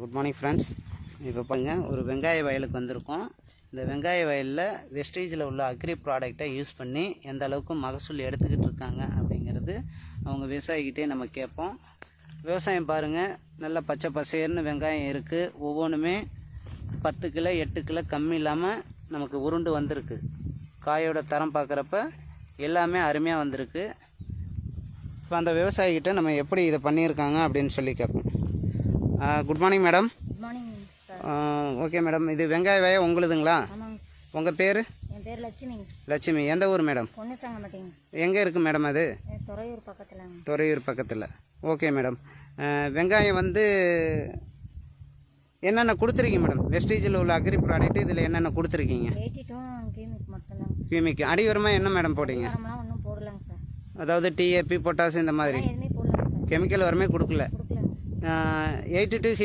Good morning friends இப்போ பாருங்க ஒரு வெங்காய வயலுக்கு வந்திருக்கோம். இந்த வெங்காய வயலில் வெஸ்டேஜில் உள்ள அக்ரி ப்ராடக்டை யூஸ் பண்ணி எந்த அளவுக்கு மகசூல் எடுத்துக்கிட்டு இருக்காங்க அப்படிங்கிறது அவங்க விவசாயிக்கிட்டே நம்ம கேட்போம். விவசாயம் பாருங்கள் நல்ல பச்சை பசையர்னு வெங்காயம் இருக்குது ஒவ்வொன்றுமே பத்து கிலோ எட்டு கிலோ கம்மி இல்லாமல் நமக்கு உருண்டு வந்திருக்கு. காயோட தரம் பார்க்குறப்ப எல்லாமே அருமையாக வந்திருக்கு. இப்போ அந்த விவசாயிக்கிட்ட நம்ம எப்படி இதை பண்ணியிருக்காங்க அப்படின்னு சொல்லி கேட்போம். Good morning madam good morning sir okay madam இது வெங்காய வய உங்களுதுங்களா? உங்கள் பேர்? என் பேர் லட்சுமிங்க லட்சுமி. எந்த ஊர் மேடம் பொண்ணு சங்க மாட்டேங்க எங்கே இருக்குது மேடம் அது? துறையூர் பக்கத்துலங்க. துறையூர் பக்கத்தில். ஓகே மேடம் வெங்காயம் வந்து என்னென்ன கொடுத்துருக்கீங்க மேடம் வெஸ்டேஜில் உள்ள அக்ரி ப்ராடக்ட் இதில் என்னென்ன கொடுத்துருக்கீங்க? எயிட்டி டூ கீமிக் மட்டும்தாங்க. கியூமிக்கு அடிவரமாக என்ன மேடம் ஒன்றும் சார் அதாவது டிஏபி பொட்டாஸ் இந்த மாதிரி? கெமிக்கல் வரமே கொடுக்கல. uh, 82